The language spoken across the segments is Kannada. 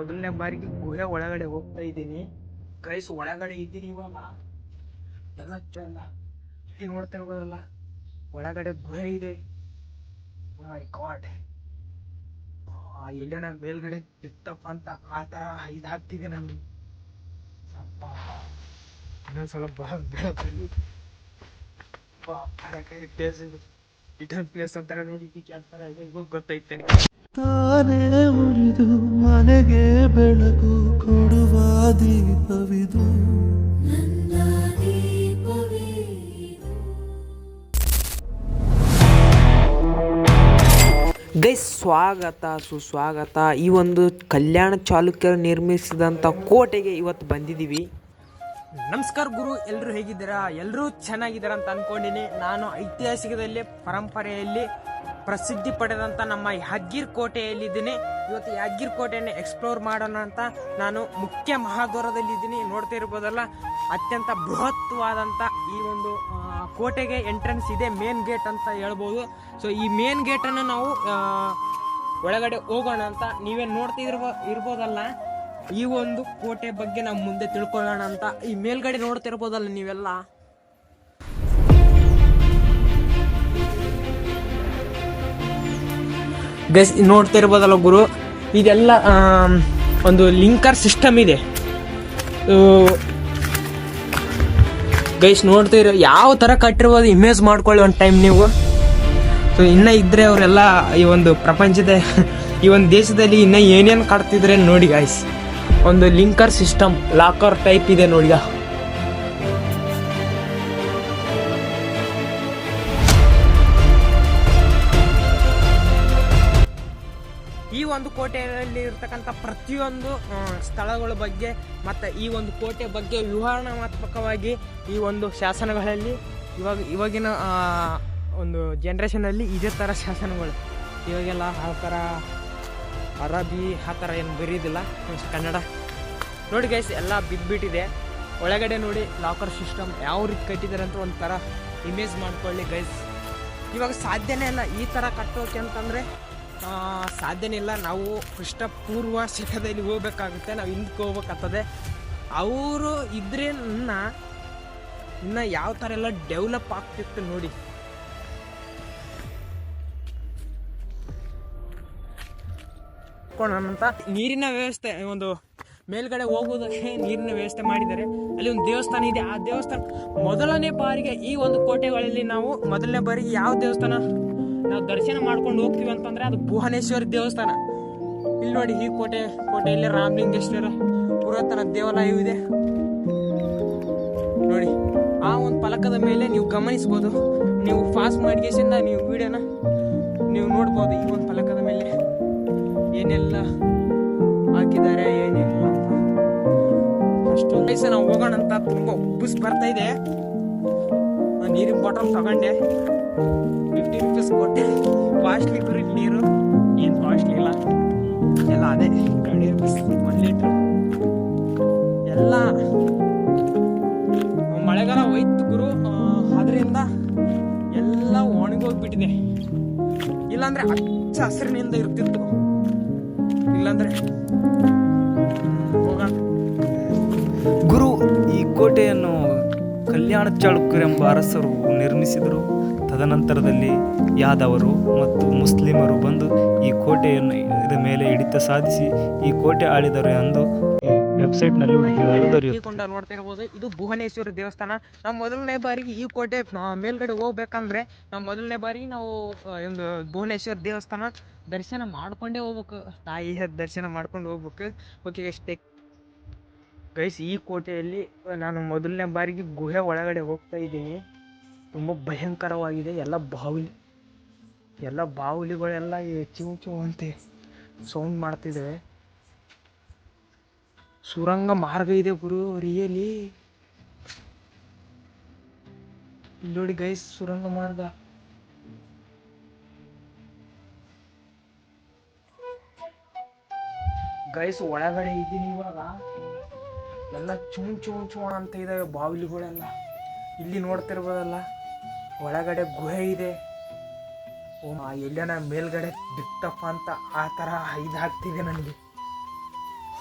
ಮೊದಲನೇ ಬಾರಿಗೆ ಗುಹೆ ಒಳಗಡೆ ಹೋಗ್ತಾ ಇದ್ದೀನಿ. ಗೈಸ್, ಒಳಗಡೆ ಇದ್ದೀನಿ ಇವಾಗ. ಎಲ್ಲ ಚಂದ. ಇಲ್ಲಿ ನೋಡ್ತಾ ಇರ್ಬೋದಲ್ಲ ಒಳಗಡೆ ಗುಹೆ ಇದೆ. ಮೈ ಗಾಡ್ ಎಲ್ಲನ ಮೇಲ್ಗಡೆ ಬಿತ್ತಪ್ಪ ಅಂತ ಆ ಥರ ಇದಾಗ್ತಿದೆ ನಾನು. ಇನ್ನೊಂದ್ಸಲ ಬಾ ಬೆಳಕಲ್ಲಿ ಪ್ಲೇಸ್ ಪ್ಲೇಸ್ ಗೊತ್ತೈತೆ ತಾನೇ ಉರಿದು ಮನೆಗೆ ಬೆಳಕು ಕೊಡುವ ದೀಪವಿದು. ಗೈ ಸ್ವಾಗತ ಸುಸ್ವಾಗತ. ಈ ಒಂದು ಕಲ್ಯಾಣ ಚಾಲುಕ್ಯರು ನಿರ್ಮಿಸಿದಂಥ ಕೋಟೆಗೆ ಇವತ್ತು ಬಂದಿದ್ದೀವಿ. ನಮಸ್ಕಾರ ಗುರು ಎಲ್ಲರೂ ಹೇಗಿದ್ದೀರಾ? ಎಲ್ಲರೂ ಚೆನ್ನಾಗಿದ್ದೀರಾ ಅಂತ ಅನ್ಕೊಂಡಿನಿ. ನಾನು ಐತಿಹಾಸಿಕದಲ್ಲಿ, ಪರಂಪರೆಯಲ್ಲಿ ಪ್ರಸಿದ್ಧಿ ಪಡೆದಂಥ ನಮ್ಮ ಯಾದಗಿರ್ ಕೋಟೆಯಲ್ಲಿದ್ದೀನಿ. ಇವತ್ತು ಯಾದಗಿರ್ ಕೋಟೆಯನ್ನು ಎಕ್ಸ್ಪ್ಲೋರ್ ಮಾಡೋಣ ಅಂತ ನಾನು ಮುಖ್ಯ ಮಹಾದ್ವಾರದಲ್ಲಿದ್ದೀನಿ. ನೋಡ್ತಾ ಇರ್ಬೋದಲ್ಲ, ಅತ್ಯಂತ ಬೃಹತ್ವಾದಂಥ ಈ ಒಂದು ಕೋಟೆಗೆ ಎಂಟ್ರೆನ್ಸ್ ಇದೆ ಮೇನ್ ಗೇಟ್ ಅಂತ ಹೇಳ್ಬೋದು. ಸೊ ಈ ಮೇನ್ ಗೇಟನ್ನು ನಾವು ಒಳಗಡೆ ಹೋಗೋಣ ಅಂತ ನೀವೇನು ನೋಡ್ತಿರ್ಬೋ ಇರ್ಬೋದಲ್ಲ. ಈ ಒಂದು ಕೋಟೆ ಬಗ್ಗೆ ನಾವು ಮುಂದೆ ತಿಳ್ಕೊಳ್ಳೋಣ ಅಂತ ಈ ಮೇಲ್ಗಡೆ ನೋಡ್ತಿರ್ಬೋದಲ್ಲ ನೀವೆಲ್ಲ? ಗಸ್ ನೋಡ್ತಾ ಇರ್ಬೋದಲ್ಲ ಗುರು? ಇದೆಲ್ಲ ಒಂದು ಲಿಂಕರ್ ಸಿಸ್ಟಮ್ ಇದೆ. ಗೈಸ್ ನೋಡ್ತಾ ಇರೋ ಯಾವ ಥರ ಕಟ್ಟಿರ್ಬೋದು ಇಮೇಜ್ ಮಾಡ್ಕೊಳ್ಳಿ ಒಂದು ಟೈಮ್ ನೀವು. ಸೊ ಇನ್ನೂ ಇದ್ದರೆ ಅವರೆಲ್ಲ ಈ ಒಂದು ಪ್ರಪಂಚದ, ಈ ಒಂದು ದೇಶದಲ್ಲಿ ಇನ್ನೂ ಏನೇನು ಕಟ್ತಿದ್ರೆ ನೋಡಿ ಗಾಯ್ಸ್ ಒಂದು ಲಿಂಕರ್ ಸಿಸ್ಟಮ್, ಲಾಕರ್ ಟೈಪ್ ಇದೆ ನೋಡಿ ಈ ಒಂದು ಕೋಟೆಯಲ್ಲಿ ಇರ್ತಕ್ಕಂಥ ಪ್ರತಿಯೊಂದು ಸ್ಥಳಗಳ ಬಗ್ಗೆ ಮತ್ತು ಈ ಒಂದು ಕೋಟೆ ಬಗ್ಗೆ ವಿವರಣಾತ್ಮಕವಾಗಿ ಈ ಒಂದು ಶಾಸನಗಳಲ್ಲಿ ಇವಾಗ, ಇವಾಗಿನ ಒಂದು ಜನ್ರೇಷನಲ್ಲಿ ಇದೇ ಥರ ಶಾಸನಗಳು. ಇವಾಗೆಲ್ಲ ಆ ಥರ ಅರಬಿ, ಆ ಥರ ಏನು ಬರೀದಿಲ್ಲ. ಕನ್ನಡ. ನೋಡಿ ಗೈಸ್ ಎಲ್ಲ ಬಿದ್ದುಬಿಟ್ಟಿದೆ ಒಳಗಡೆ ನೋಡಿ ಲಾಕರ್ ಸಿಸ್ಟಮ್ ಯಾವ ರೀತಿ ಕಟ್ಟಿದ್ದಾರೆ ಅಂತ ಒಂಥರ ಇಮೇಜ್ ಮಾಡ್ಕೊಳ್ಳಿ ಗೈಸ್ ಇವಾಗ ಸಾಧ್ಯನೇ ಇಲ್ಲ ಈ ಥರ ಕಟ್ಟೋಕೆ ಅಂತಂದರೆ ಸಾಧ್ಯನೇ ಇಲ್ಲ. ನಾವು ಪೂರ್ವ ಶಕದಲ್ಲಿ ಹೋಗ್ಬೇಕಾಗುತ್ತೆ. ನಾವು ಹಿಂದಕ್ಕೆ ಹೋಗ್ಬೇಕಾಗ್ತದೆ. ಅವರು ಇದ್ರೆ ಇನ್ನ, ಇನ್ನು ಯಾವ ಥರ ಎಲ್ಲ ಡೆವಲಪ್ ಆಗ್ತಿತ್ತು ನೋಡಿ. ಅಂತ ನೀರಿನ ವ್ಯವಸ್ಥೆ, ಒಂದು ಮೇಲ್ಗಡೆ ಹೋಗೋದಕ್ಕೆ ನೀರಿನ ವ್ಯವಸ್ಥೆ ಮಾಡಿದ್ದಾರೆ. ಅಲ್ಲಿ ಒಂದು ದೇವಸ್ಥಾನ ಇದೆ. ಆ ದೇವಸ್ಥಾನ, ಮೊದಲನೇ ಬಾರಿಗೆ ಈ ಒಂದು ಕೋಟೆಗಳಲ್ಲಿ ನಾವು, ಮೊದಲನೇ ಬಾರಿಗೆ ಯಾವ ದೇವಸ್ಥಾನ? ನಾವು ದರ್ಶನ ಮಾಡ್ಕೊಂಡು ಹೋಗ್ತೀವಿ ಅಂತಂದ್ರೆ ಅದು ಭುವನೇಶ್ವರಿ ದೇವಸ್ಥಾನ. ಇಲ್ಲಿ ನೋಡಿ ಈ ಕೋಟೆ, ಕೋಟೆಯಲ್ಲಿ ರಾಮಲಿಂಗೇಶ್ವರ ಪುರಾತನ ದೇವಾಲಯವಿದೆ. ನೋಡಿ, ಆ ಒಂದು ಫಲಕದ ಮೇಲೆ ನೀವು ಗಮನಿಸ್ಬೋದು. ನೀವು ಫಾಸ್ಟ್ ಮಾಡಿಗೇಶನ್ ನೀವು ವಿಡಿಯೋನ ನೀವು ನೋಡ್ಬೋದು ಈ ಒಂದು ಫಲಕದ ಮೇಲೆ ಏನೆಲ್ಲ ಹಾಕಿದ್ದಾರೆ, ಏನಿಲ್ಲ ಅಂತ. ಅಷ್ಟು ವಯಸ್ಸು ನಾವು ಹೋಗೋಣ ಅಂತ ತುಂಬಾ ಉಬ್ಬಿಸ್ ಬರ್ತಾ ಇದೆ. ನೀರಿನ ಬಾಟಲ್ ತಗೊಂಡೆ. ಫಿಫ್ಟಿ ರುಪೀಸ್ ಕೊಟ್ಟೆ. ಕಾಸ್ಟ್ಲಿ ಗುರಿ ನೀರು. ಏನು ಕಾಸ್ಟ್ಲಿ ಇಲ್ಲ. ಎಲ್ಲ ಅದೇ. ರುಪೀಸ್ ಒನ್ ಲೀಟ್ರ್ ಎಲ್ಲ. ಮಳೆಗಾಲ ಹೋಯ್ತು ಗುರು. ಅದರಿಂದ ಎಲ್ಲ ಒಣಗೋಗ್ಬಿಟ್ಟಿದೆ. ಇಲ್ಲಾಂದ್ರೆ ಹಚ್ಚ ಹಸಿರಿನಿಂದ ಇರ್ತಿತ್ತು ಇಲ್ಲಾಂದ್ರೆ? ಗುರು, ಈ ಕೋಟೆಯನ್ನು ಕಲ್ಯಾಣ ಚಾಳುಕ್ಯರೆಂಬ ಅರಸರು ನಿರ್ಮಿಸಿದರು. ತದನಂತರದಲ್ಲಿ ಯಾದವರು ಮತ್ತು ಮುಸ್ಲಿಮರು ಬಂದು ಈ ಕೋಟೆಯನ್ನು ಇದರ ಮೇಲೆ ಹಿಡಿತ ಸಾಧಿಸಿ ಈ ಕೋಟೆ ಆಳಿದರು ಎಂದು ವೆಬ್ಸೈಟ್ನಲ್ಲಿ ನಲ್ಲಿ ಕೊಂಡ ನೋಡ್ತಾ ಇರ್ಬೋದು. ಇದು ಭುವನೇಶ್ವರ ದೇವಸ್ಥಾನ. ನಾವು ಮೊದಲನೇ ಬಾರಿಗೆ ಈ ಕೋಟೆ ಮೇಲ್ಗಡೆ ಹೋಗ್ಬೇಕಂದ್ರೆ ನಾವು ಮೊದಲನೇ ಬಾರಿ ನಾವು ಒಂದು ಭುವನೇಶ್ವರ ದೇವಸ್ಥಾನ ದರ್ಶನ ಮಾಡ್ಕೊಂಡೇ ಹೋಗ್ಬೇಕು. ತಾಯಿ ದರ್ಶನ ಮಾಡ್ಕೊಂಡು ಹೋಗ್ಬೇಕು. ಓಕೆ ಎಷ್ಟೇ ಗೈಸ್ ಈ ಕೋಟೆಯಲ್ಲಿ ನಾನು ಮೊದಲನೇ ಬಾರಿಗೆ ಗುಹೆ ಒಳಗಡೆ ಹೋಗ್ತಾ ಇದ್ದೀನಿ. ತುಂಬ ಭಯಂಕರವಾಗಿದೆ. ಎಲ್ಲ ಬಾವುಲಿ ಎಲ್ಲ ಬಾವುಲಿಗಳೆಲ್ಲ ಚಿವ್ ಚಿವ್ ಅಂತೆ ಸೌಂಡ್ ಮಾಡ್ತಿದ್ದಾವೆ. ಸುರಂಗ ಮಾರ್ಗ ಇದೆ ಗುರು, ರಿಯಲಿ. ನೋಡಿ ಗೈಸ್ ಸುರಂಗ ಮಾರ್ಗ. ಗೈಸ್ ಒಳಗಡೆ ಇದ್ದೀನಿ ಇವಾಗ. ಎಲ್ಲ ಚೂಣ್ ಚೂಣ್ ಚೂಣ ಅಂತ ಇದಾವೆ ಬಾವಿಲಿಗಳೆಲ್ಲ. ಇಲ್ಲಿ ನೋಡ್ತಿರ್ಬೋದಲ್ಲ, ಒಳಗಡೆ ಗುಹೆ ಇದೆ. ಓ ಎಲ್ಲನ ಮೇಲ್ಗಡೆ ಬಿತ್ತಪ್ಪ ಅಂತ ಆ ಥರ ಇದಾಗ್ತಿದೆ ನನಗೆ.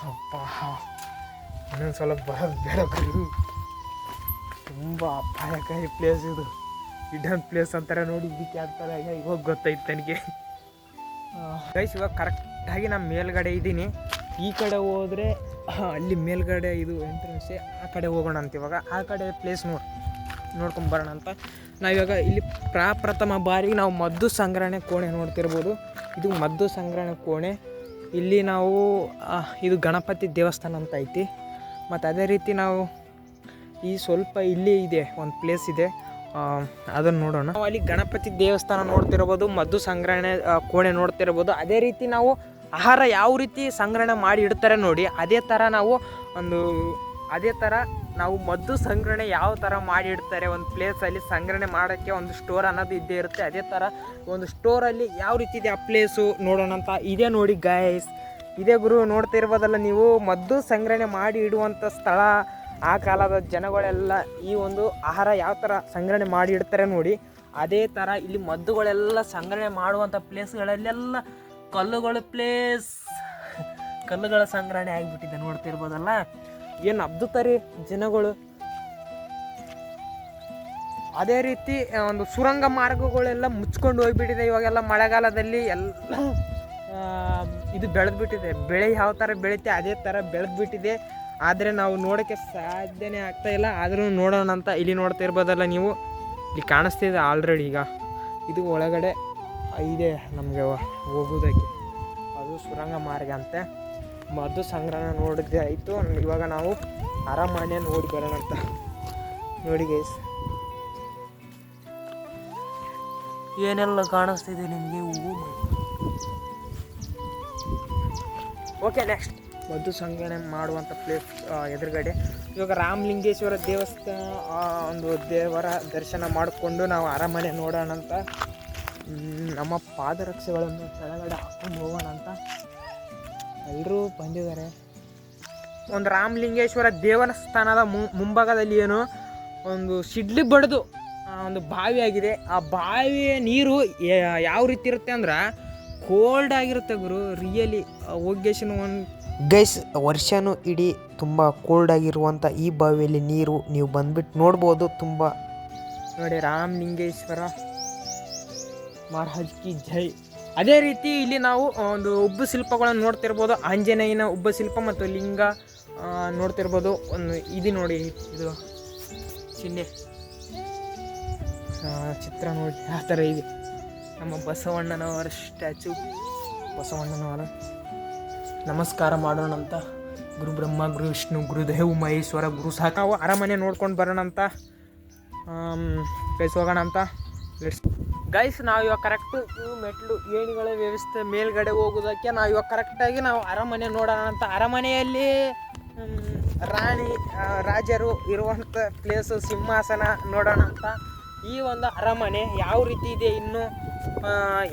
ಅಪ್ಪ ಇನ್ನೊಂದು ಸ್ವಲ್ಪ ಬರೋದು ಬೇಡ ಗುರು. ತುಂಬ ಅಪಾಯಕಾರಿ ಪ್ಲೇಸ್ ಇದು. ಇಡನ್ ಪ್ಲೇಸ್ ಅಂತಾರೆ ನೋಡಿ ಇದಕ್ಕೆ ಅಂತಾರೆ ಇವಾಗ ಗೊತ್ತಾಯ್ತು ನನಗೆ ಗೈಸ್ ಇವಾಗ ಕರೆಕ್ಟಾಗಿ ನಾನು ಮೇಲ್ಗಡೆ ಇದ್ದೀನಿ. ಈ ಕಡೆ ಹೋದರೆ ಅಲ್ಲಿ ಮೇಲ್ಗಡೆ ಇದು ಎಂಟ್ರೆನ್ಸೆ ಆ ಕಡೆ ಹೋಗೋಣ ಅಂತ ಇವಾಗ. ಆ ಕಡೆ ಪ್ಲೇಸ್ ನೋಡಿ, ನೋಡ್ಕೊಂಡು ಬರೋಣ ಅಂತ. ನಾವಿವಾಗ ಇಲ್ಲಿ ಪ್ರಾಪ್ರಥಮ ಬಾರಿ ನಾವು ಮದ್ದು ಸಂಗ್ರಹಣೆ ಕೋಣೆ ನೋಡ್ತಿರ್ಬೋದು. ಇದು ಮದ್ದು ಸಂಗ್ರಹಣೆ ಕೋಣೆ. ಇಲ್ಲಿ ನಾವು ಇದು ಗಣಪತಿ ದೇವಸ್ಥಾನ ಅಂತ ಐತಿ. ಮತ್ತು ಅದೇ ರೀತಿ ನಾವು ಈ ಸ್ವಲ್ಪ ಇಲ್ಲಿ ಇದೆ, ಒಂದು ಪ್ಲೇಸ್ ಇದೆ. ಅದನ್ನು ನೋಡೋಣ. ನಾವು ಅಲ್ಲಿ ಗಣಪತಿ ದೇವಸ್ಥಾನ ನೋಡ್ತಿರ್ಬೋದು ಮದ್ದು ಸಂಗ್ರಹಣೆ ಕೋಣೆ ನೋಡ್ತಿರ್ಬೋದು. ಅದೇ ರೀತಿ ನಾವು ಆಹಾರ ಯಾವ ರೀತಿ ಸಂಗ್ರಹಣೆ ಮಾಡಿ ಇಡ್ತಾರೆ ನೋಡಿ, ಅದೇ ಥರ ನಾವು ಒಂದು, ಅದೇ ಥರ ನಾವು ಮದ್ದು ಸಂಗ್ರಹಣೆ ಯಾವ ಥರ ಮಾಡಿ ಇಡ್ತಾರೆ, ಒಂದು ಪ್ಲೇಸಲ್ಲಿ ಸಂಗ್ರಹಣೆ ಮಾಡೋಕ್ಕೆ ಒಂದು ಸ್ಟೋರ್ ಅನ್ನೋದು ಇದ್ದೇ ಇರುತ್ತೆ. ಅದೇ ಥರ ಒಂದು ಸ್ಟೋರಲ್ಲಿ ಯಾವ ರೀತಿ ಇದೆ ಆ ಪ್ಲೇಸು ನೋಡೋಣ ಅಂತ ಇದೇ ನೋಡಿ ಗಾಯಸ್ ಇದೇ ಗುರು, ನೋಡ್ತಿರ್ಬೋದಲ್ಲ ನೀವು, ಮದ್ದು ಸಂಗ್ರಹಣೆ ಮಾಡಿ ಇಡುವಂಥ ಸ್ಥಳ ಆ ಕಾಲದ ಜನಗಳೆಲ್ಲ ಈ ಒಂದು ಆಹಾರ ಯಾವ ಥರ ಸಂಗ್ರಹಣೆ ಮಾಡಿ ಇಡ್ತಾರೆ ನೋಡಿ. ಅದೇ ಥರ ಇಲ್ಲಿ ಮದ್ದುಗಳೆಲ್ಲ ಸಂಗ್ರಹಣೆ ಮಾಡುವಂಥ ಪ್ಲೇಸ್ಗಳಲ್ಲೆಲ್ಲ ಕಲ್ಲುಗಳು ಪ್ಲೇಸ್, ಕಲ್ಲುಗಳ ಸಂಗ್ರಹಣೆ ಆಗಿಬಿಟ್ಟಿದೆ ನೋಡ್ತಿರ್ಬೋದಲ್ಲ. ಏನು ಅಬ್ದುತ್ತಾರೆ ಜನಗಳು. ಅದೇ ರೀತಿ ಒಂದು ಸುರಂಗ ಮಾರ್ಗಗಳೆಲ್ಲ ಮುಚ್ಕೊಂಡು ಹೋಗ್ಬಿಟ್ಟಿದೆ ಇವಾಗೆಲ್ಲ ಮಳೆಗಾಲದಲ್ಲಿ. ಎಲ್ಲ ಇದು ಬೆಳೆದ್ಬಿಟ್ಟಿದೆ. ಬೆಳೆ ಯಾವ ಥರ ಬೆಳೀತೆ ಅದೇ ಥರ ಬೆಳೆದ್ಬಿಟ್ಟಿದೆ. ಆದರೆ ನಾವು ನೋಡೋಕ್ಕೆ ಸಾಧ್ಯನೇ ಆಗ್ತಾ ಇಲ್ಲ. ಆದರೂ ನೋಡೋಣ ಅಂತ ಇಲ್ಲಿ ನೋಡ್ತಾ ಇರ್ಬೋದಲ್ಲ ನೀವು. ಇಲ್ಲಿ ಕಾಣಿಸ್ತಿದೆ ಆಲ್ರೆಡಿ ಈಗ. ಇದು ಒಳಗಡೆ ಇದೆ ನಮಗೆ ಹೋಗೋದಕ್ಕೆ ಅದು ಸುರಂಗ ಮಾರ್ಗ ಅಂತೆ. ಮದ್ದು ಸಂಗ್ರಹ ನೋಡಿದ್ರೆ ಆಯಿತು. ಇವಾಗ ನಾವು ಅರಮನೆ ನೋಡಿ ಬರೋಣ ಅಂತ. ನೋಡಿ ಗೈಸ್ ಏನೆಲ್ಲ ಕಾಣಿಸ್ತಿದೆ ನಿಮಗೆ? ಹೂವು ಓಕೆ ನೆಕ್ಸ್ಟ್ ಮದ್ದು ಸಂಗ್ರಹಣೆ ಮಾಡುವಂಥ ಪ್ಲೇಸ್ ಎದುರುಗಡೆ. ಇವಾಗ ರಾಮಲಿಂಗೇಶ್ವರ ದೇವಸ್ಥಾನ ಒಂದು ದೇವರ ದರ್ಶನ ಮಾಡಿಕೊಂಡು ನಾವು ಅರಮನೆ ನೋಡೋಣ ಅಂತ. ನಮ್ಮ ಪಾದರಕ್ಷೆಗಳನ್ನು ಕೆಳಗಡೆ ಹಾಕ್ಕೊಂಡು ಹೋಗೋಣ ಅಂತ. ಎಲ್ಲರೂ ಬಂದಿದ್ದಾರೆ. ಒಂದು ರಾಮಲಿಂಗೇಶ್ವರ ದೇವಸ್ಥಾನದ ಮುಂಭಾಗದಲ್ಲಿ ಏನು, ಒಂದು ಸಿಡ್ಲಿ ಬಡಿದು ಒಂದು ಬಾವಿ ಆಗಿದೆ. ಆ ಬಾವಿಯ ನೀರು ಯಾವ ರೀತಿ ಇರುತ್ತೆ ಅಂದ್ರೆ ಕೋಲ್ಡ್ ಆಗಿರುತ್ತೆ ಗುರು ರಿಯಲಿ ಹೋಗ್ಯೇಶನ್ ಒನ್ ಗೈಸ್ ವರ್ಷನೂ ಇಡೀ ತುಂಬ ಕೋಲ್ಡ್ ಆಗಿರುವಂಥ ಈ ಬಾವಿಯಲ್ಲಿ ನೀರು ನೀವು ಬಂದ್ಬಿಟ್ಟು ನೋಡ್ಬೋದು ತುಂಬ. ನೋಡಿ ರಾಮಲಿಂಗೇಶ್ವರ ಮಹಾರಾಜ್ ಕಿ ಜೈ. ಅದೇ ರೀತಿ ಇಲ್ಲಿ ನಾವು ಒಂದು ಉಬ್ಬು ಶಿಲ್ಪಗಳನ್ನು ನೋಡ್ತಿರ್ಬೋದು ಆಂಜನೇಯನ ಉಬ್ಬು ಶಿಲ್ಪ ಮತ್ತು ಲಿಂಗ ನೋಡ್ತಿರ್ಬೋದು. ಒಂದು ಇದು ನೋಡಿ ಇದು ಚಿಹ್ನೆ. ಚಿತ್ರ ನೋಡಿ ಆ ಥರ ಇದೆ. ನಮ್ಮ ಬಸವಣ್ಣನವರ ಸ್ಟ್ಯಾಚು. ಬಸವಣ್ಣನವರ ನಮಸ್ಕಾರ ಮಾಡೋಣ ಅಂತ. ಗುರು ಬ್ರಹ್ಮ, ಗುರು ವಿಷ್ಣು ಗುರುದೇವ್ ಮಹೇಶ್ವರ, ಗುರು ಸಾಕ. ನಾವು ಅರಮನೆ ನೋಡ್ಕೊಂಡು ಬರೋಣ ಅಂತ. ಪ್ಲೇಸ್ ಹೋಗೋಣ ಅಂತ. ಲೆಟ್ಸ್ ಗೈಸ್ ನಾವು ಇವಾಗ ಕರೆಕ್ಟು ಮೆಟ್ಲು, ಏಣಿಗಳ ವ್ಯವಸ್ಥೆ ಮೇಲ್ಗಡೆ ಹೋಗೋದಕ್ಕೆ ನಾವು ಇವಾಗ ಕರೆಕ್ಟಾಗಿ ನಾವು ಅರಮನೆ ನೋಡೋಣ ಅಂತ. ಅರಮನೆಯಲ್ಲಿ ರಾಣಿ ರಾಜರು ಇರುವಂಥ ಪ್ಲೇಸು ಸಿಂಹಾಸನ ನೋಡೋಣ ಅಂತ. ಈ ಒಂದು ಅರಮನೆ ಯಾವ ರೀತಿ ಇದೆ ಇನ್ನು?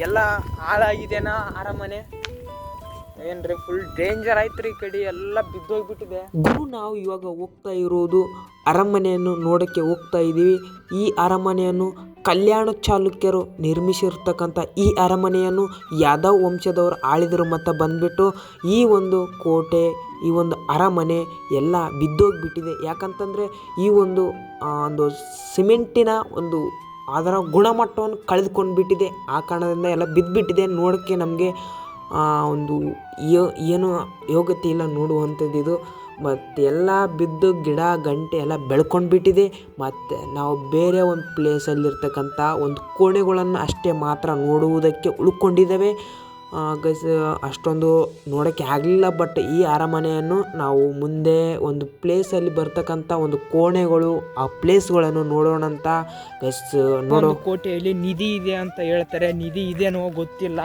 ಎಲ್ಲ ಹಾಳಾಗಿದೆನಾ ಅರಮನೆ? ಏನ್ರಿ ಫುಲ್ ಡೇಂಜರ್ ಆಯ್ತ್ರಿ ಈ ಕಡೆ, ಎಲ್ಲ ಬಿದ್ದೋಗ್ಬಿಟ್ಟಿದೆ. ಗುರು, ನಾವು ಇವಾಗ ಹೋಗ್ತಾ ಇರೋದು ಅರಮನೆಯನ್ನು ನೋಡಕ್ಕೆ ಹೋಗ್ತಾ ಇದ್ದೀವಿ. ಈ ಅರಮನೆಯನ್ನು ಕಲ್ಯಾಣ ಚಾಲುಕ್ಯರು ನಿರ್ಮಿಸಿರ್ತಕ್ಕಂಥ ಈ ಅರಮನೆಯನ್ನು ಯಾದವ್ ವಂಶದವರು ಆಳಿದರು ಮತ್ತು ಬಂದ್ಬಿಟ್ಟು ಈ ಒಂದು ಕೋಟೆ, ಈ ಒಂದು ಅರಮನೆ ಎಲ್ಲ ಬಿದ್ದೋಗಿಬಿಟ್ಟಿದೆ. ಯಾಕಂತಂದರೆ ಈ ಒಂದು ಒಂದು ಸಿಮೆಂಟಿನ ಒಂದು ಅದರ ಗುಣಮಟ್ಟವನ್ನು ಕಳೆದುಕೊಂಡು ಬಿಟ್ಟಿದೆ. ಆ ಕಾರಣದಿಂದ ಎಲ್ಲ ಬಿದ್ದುಬಿಟ್ಟಿದೆ ನೋಡೋಕ್ಕೆ ನಮಗೆ ಒಂದು ಏನು ಯೋಗ್ಯತೆ ಇಲ್ಲ ನೋಡುವಂಥದ್ದು ಇದು. ಮತ್ತು ಎಲ್ಲ ಬಿದ್ದು ಗಿಡ, ಗಂಟೆ ಎಲ್ಲ ಬೆಳ್ಕೊಂಡು ಬಿಟ್ಟಿದೆ. ಮತ್ತು ನಾವು ಬೇರೆ ಒಂದು ಪ್ಲೇಸಲ್ಲಿರ್ತಕ್ಕಂಥ ಒಂದು ಕೋಣೆಗಳನ್ನು ಅಷ್ಟೇ ಮಾತ್ರ ನೋಡುವುದಕ್ಕೆ ಉಳ್ಕೊಂಡಿದ್ದೇವೆ. ಗೈಸ್ ಅಷ್ಟೊಂದು ನೋಡೋಕ್ಕೆ ಆಗಲಿಲ್ಲ ಬಟ್ ಈ ಅರಮನೆಯನ್ನು ನಾವು ಮುಂದೆ ಒಂದು ಪ್ಲೇಸಲ್ಲಿ ಬರ್ತಕ್ಕಂಥ ಒಂದು ಕೋಣೆಗಳು, ಆ ಪ್ಲೇಸ್ಗಳನ್ನು ನೋಡೋಣ ಅಂತ ಗೈಸ್ ನೋಡೋ ಕೋಟೆಯಲ್ಲಿ ನಿಧಿ ಇದೆ ಅಂತ ಹೇಳ್ತಾರೆ. ನಿಧಿ ಇದೆನೋ ಗೊತ್ತಿಲ್ಲ.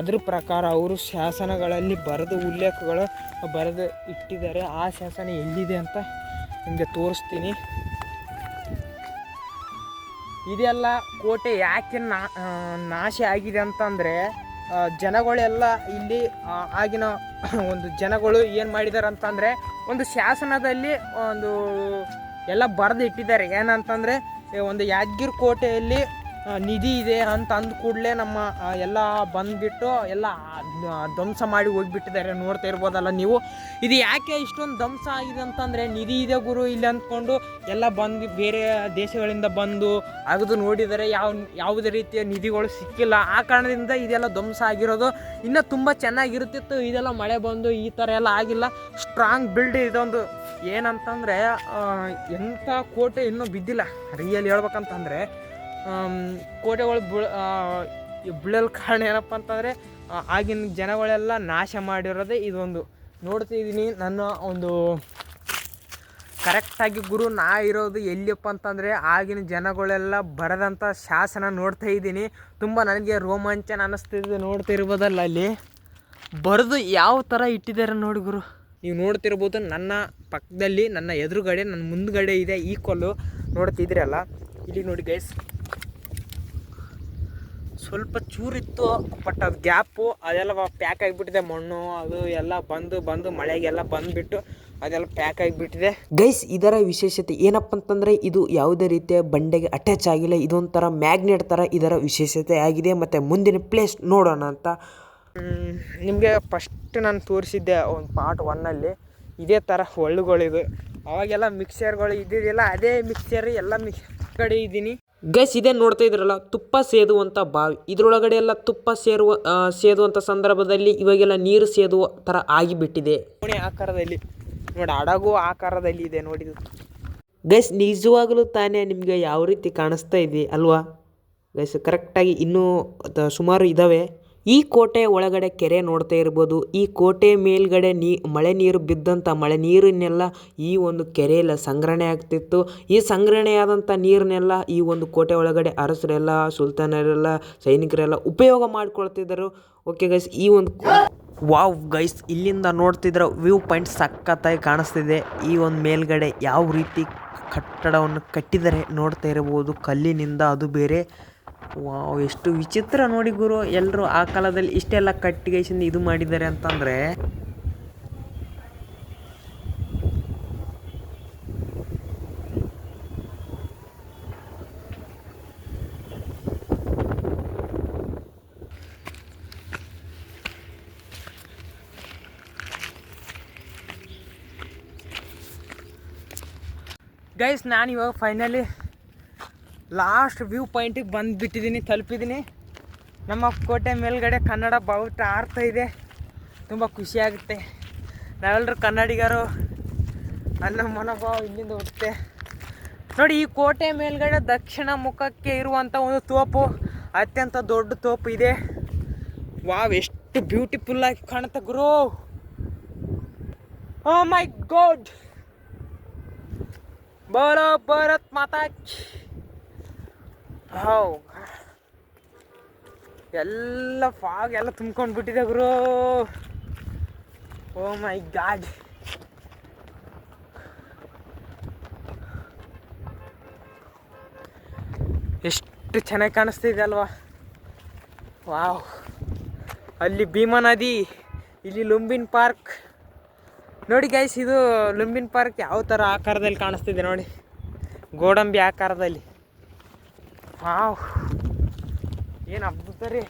ಅದ್ರ ಪ್ರಕಾರ ಅವರು ಶಾಸನಗಳಲ್ಲಿ ಬರೆದು ಉಲ್ಲೇಖಗಳು ಬರೆದು ಇಟ್ಟಿದ್ದಾರೆ. ಆ ಶಾಸನ ಎಲ್ಲಿದೆ ಅಂತ ನಿಮಗೆ ತೋರಿಸ್ತೀನಿ. ಇದೆಲ್ಲ ಕೋಟೆ ಯಾಕೆ ನಾ ನಾಶ ಆಗಿದೆ ಅಂತಂದರೆ ಜನಗಳೆಲ್ಲ ಇಲ್ಲಿ ಆಗಿನ ಒಂದು ಜನಗಳು ಏನು ಮಾಡಿದ್ದಾರೆ ಅಂತಂದರೆ ಒಂದು ಶಾಸನದಲ್ಲಿ ಒಂದು ಎಲ್ಲ ಬರೆದು ಇಟ್ಟಿದ್ದಾರೆ ಏನಂತಂದರೆ, ಒಂದು ಯಾದಗಿರಿ ಕೋಟೆಯಲ್ಲಿ ನಿಧಿ ಇದೆ ಅಂತ ಅಂದ ಕೂಡಲೇ ನಮ್ಮ ಎಲ್ಲ ಬಂದ್ಬಿಟ್ಟು ಎಲ್ಲ ಧ್ವಂಸ ಮಾಡಿ ಹೋಗ್ಬಿಟ್ಟಿದ್ದಾರೆ. ನೋಡ್ತಾ ಇರ್ಬೋದಲ್ಲ ನೀವು. ಇದು ಯಾಕೆ ಇಷ್ಟೊಂದು ಧ್ವಂಸ ಆಗಿದೆ ಅಂತಂದರೆ, ನಿಧಿ ಇದೆ ಗುರು ಇಲ್ಲಿ ಅಂದ್ಕೊಂಡು ಎಲ್ಲ ಬಂದು, ಬೇರೆ ದೇಶಗಳಿಂದ ಬಂದು ಅಗದು ನೋಡಿದರೆ ಯಾವ, ಯಾವುದೇ ರೀತಿಯ ನಿಧಿಗಳು ಸಿಕ್ಕಿಲ್ಲ. ಆ ಕಾರಣದಿಂದ ಇದೆಲ್ಲ ಧ್ವಂಸ ಆಗಿರೋದು ಇನ್ನೂ ತುಂಬ ಚೆನ್ನಾಗಿರುತ್ತಿತ್ತು. ಇದೆಲ್ಲ ಮಳೆ ಬಂದು ಈ ಥರ ಎಲ್ಲ ಆಗಿಲ್ಲ. ಸ್ಟ್ರಾಂಗ್ ಬಿಲ್ಡ್ ಇದೊಂದು. ಏನಂತಂದರೆ ಎಂಥ ಕೋಟೆ ಇನ್ನೂ ಬಿದ್ದಿಲ್ಲ. ರಿಯಲ್ ಹೇಳ್ಬೇಕಂತಂದರೆ ಕೋಟೆಗಳು ಬೀಳ್ ಬೀಳಲು ಕಾರಣ ಏನಪ್ಪ ಅಂತಂದರೆ ಆಗಿನ ಜನಗಳೆಲ್ಲ ನಾಶ ಮಾಡಿರೋದೇ ಇದೊಂದು. ನೋಡ್ತಿದ್ದೀನಿ ನನ್ನ ಒಂದು ಕರೆಕ್ಟಾಗಿ ಗುರು ನಾ ಇರೋದು ಎಲ್ಲಿಯಪ್ಪ ಅಂತಂದರೆ, ಆಗಿನ ಜನಗಳೆಲ್ಲ ಬರೆದಂಥ ಶಾಸನ ನೋಡ್ತಾ ಇದ್ದೀನಿ. ತುಂಬ ನನಗೆ ರೋಮಾಂಚನ ಅನ್ನಿಸ್ತಿದ್ದು ನೋಡ್ತಿರ್ಬೋದಲ್ಲ ಅಲ್ಲಿ. ಬರೆದು ಯಾವ ಥರ ಇಟ್ಟಿದ್ದಾರೆ ನೋಡಿ ಗುರು. ನೀವು ನೋಡ್ತಿರ್ಬೋದು, ನನ್ನ ಪಕ್ಕದಲ್ಲಿ, ನನ್ನ ಎದುರುಗಡೆ, ನನ್ನ ಮುಂದ್ಗಡೆ ಇದೆ ಈಕ್ವಲ್ಲು ನೋಡ್ತಿದ್ರಲ್ಲ ಇಲ್ಲಿ ನೋಡಿ ಗೈಸ್ ಸ್ವಲ್ಪ ಚೂರಿತ್ತು ಬಟ್ ಅದು ಗ್ಯಾಪು ಅದೆಲ್ಲ ಪ್ಯಾಕ್ ಆಗಿಬಿಟ್ಟಿದೆ ಮಣ್ಣು ಅದು ಎಲ್ಲ ಬಂದು ಬಂದು ಮಳೆಗೆಲ್ಲ ಬಂದುಬಿಟ್ಟು ಅದೆಲ್ಲ ಪ್ಯಾಕ್ ಆಗಿಬಿಟ್ಟಿದೆ. ಗೈಸ್ ಇದರ ವಿಶೇಷತೆ ಏನಪ್ಪ ಅಂತಂದರೆ ಇದು ಯಾವುದೇ ರೀತಿಯ ಬಂಡೆಗೆ ಅಟ್ಯಾಚ್ ಆಗಿಲ್ಲ ಇದೊಂಥರ ಮ್ಯಾಗ್ನೆಟ್ ಥರ ಇದರ ವಿಶೇಷತೆ ಆಗಿದೆ. ಮತ್ತು ಮುಂದಿನ ಪ್ಲೇಸ್ ನೋಡೋಣ ಅಂತ. ನಿಮಗೆ ಫಸ್ಟ್ ನಾನು ತೋರಿಸಿದ್ದೆ ಒಂದು ಪಾರ್ಟ್ ಒನ್ನಲ್ಲಿ ಇದೇ ಥರ ಹೊಳ್ಳುಗಳಿದು. ಅವಾಗೆಲ್ಲ ಮಿಕ್ಸರ್ಗಳು ಇದ್ದಿದ್ದಿಲ್ಲ ಅದೇ ಮಿಕ್ಸರ್ ಎಲ್ಲ ಮಿಕ್ಸ್ ಕಡೆ ಇದ್ದೀನಿ. ಗೈಸ್ ಇದೇ ನೋಡ್ತಾ ಇದ್ರಲ್ಲ ತುಪ್ಪ ಸೇದುವಂಥ ಬಾವಿ. ಇದರೊಳಗಡೆ ಎಲ್ಲ ತುಪ್ಪ ಸೇರುವ ಸೇದುವಂಥ ಸಂದರ್ಭದಲ್ಲಿ ಇವಾಗೆಲ್ಲ ನೀರು ಸೇದುವ ಥರ ಆಗಿಬಿಟ್ಟಿದೆ. ಕೋಣೆ ಆಕಾರದಲ್ಲಿ ನೋಡಿ ಹಡಗು ಆಕಾರದಲ್ಲಿ ಇದೆ ನೋಡಿ ಗೈಸ್ ನಿಜವಾಗಲೂ ತಾನೇ ನಿಮಗೆ ಯಾವ ರೀತಿ ಕಾಣಿಸ್ತಾ ಇದೆ ಅಲ್ವಾ? ಗೈಸ್ ಕರೆಕ್ಟಾಗಿ ಇನ್ನೂ ಸುಮಾರು ಇದ್ದಾವೆ ಈ ಕೋಟೆ ಒಳಗಡೆ ಕೆರೆ ನೋಡ್ತಾ ಇರ್ಬೋದು. ಈ ಕೋಟೆ ಮೇಲ್ಗಡೆ ನೀ, ಮಳೆ ನೀರು ಬಿದ್ದಂಥ ಮಳೆ ನೀರನ್ನೆಲ್ಲ ಈ ಒಂದು ಕೆರೆಯಲ್ಲಿ ಸಂಗ್ರಹಣೆ ಆಗ್ತಿತ್ತು. ಈ ಸಂಗ್ರಹಣೆಯಾದಂಥ ನೀರನ್ನೆಲ್ಲ ಈ ಒಂದು ಕೋಟೆ ಒಳಗಡೆ ಅರಸರೆಲ್ಲ, ಸುಲ್ತಾನರೆಲ್ಲ, ಸೈನಿಕರೆಲ್ಲ ಉಪಯೋಗ ಮಾಡ್ಕೊಳ್ತಿದ್ದರು. ಓಕೆ ಗೈಸ್ ಈ ಒಂದು ವಾವ್ ಗೈಸ್ ಇಲ್ಲಿಂದ ನೋಡ್ತಿದ್ರೆ ವ್ಯೂ ಪಾಯಿಂಟ್ ಸಖತ್ತಾಗಿ ಕಾಣಿಸ್ತಿದೆ. ಈ ಒಂದು ಮೇಲ್ಗಡೆ ಯಾವ ರೀತಿ ಕಟ್ಟಡವನ್ನು ಕಟ್ಟಿದರೆ ನೋಡ್ತಾ ಇರಬಹುದು ಕಲ್ಲಿನಿಂದ ಅದು ಬೇರೆ. ವಾವ್, ಎಷ್ಟು ವಿಚಿತ್ರ ನೋಡಿ ಗುರು. ಎಲ್ಲರೂ ಆ ಕಾಲದಲ್ಲಿ ಇಷ್ಟೆಲ್ಲ ಕಟ್ಟಿಗೆಸಿಂದ ಇದು ಮಾಡಿದ್ದಾರೆ ಅಂತಂದರೆ ಗೈಸ್ ನಾನು ಇವಾಗ ಫೈನಲಿ ಲಾಸ್ಟ್ ವ್ಯೂ ಪಾಯಿಂಟಿಗೆ ಬಂದುಬಿಟ್ಟಿದ್ದೀನಿ, ತಲುಪಿದ್ದೀನಿ. ನಮ್ಮ ಕೋಟೆ ಮೇಲ್ಗಡೆ ಕನ್ನಡ ಬಾವುಟ ಆರ್ತಾ ಇದೆ. ತುಂಬ ಖುಷಿಯಾಗುತ್ತೆ ನಾವೆಲ್ಲರೂ ಕನ್ನಡಿಗರು ಅನ್ನೋ ಮನೋಭಾವ ಇಲ್ಲಿಂದ ಹುಟ್ಟುತ್ತೆ. ನೋಡಿ, ಈ ಕೋಟೆ ಮೇಲ್ಗಡೆ ದಕ್ಷಿಣ ಮುಖಕ್ಕೆ ಇರುವಂಥ ಒಂದು ತೋಪು, ಅತ್ಯಂತ ದೊಡ್ಡ ತೋಪು ಇದೆ. ವಾವ್, ಎಷ್ಟು ಬ್ಯೂಟಿಫುಲ್ ಆಗಿ ಕಾಣುತ್ತೆ ಗುರು. ಓ ಮೈ ಗೋಡ್ ಬರೋ ಭರತ್ ಮಾತಾ ಹೌ. ಎಲ್ಲ ಫಾಗ್ ಎಲ್ಲ ತುಂಬ್ಕೊಂಡು ಬಿಟ್ಟಿದೆ ಗುರು. ಓ ಮೈ ಗಾಡ್ ಎಷ್ಟು ಚೆನ್ನಾಗಿ ಕಾಣಿಸ್ತಿದೆ ಅಲ್ವಾ? ವಾವ್ ಅಲ್ಲಿ ಭೀಮಾ ನದಿ, ಇಲ್ಲಿ ಲುಂಬಿನ್ ಪಾರ್ಕ್. ನೋಡಿ ಗೈಸ್ ಇದು ಲುಂಬಿನ್ ಪಾರ್ಕ್ ಯಾವ ಥರ ಆಕಾರದಲ್ಲಿ ಕಾಣಿಸ್ತಿದೆ ನೋಡಿ. ಗೋಡಂಬಿ ಆಕಾರದಲ್ಲಿ. ವಾವ್. ಏನು ಅದ್ಭುತ ರೀ.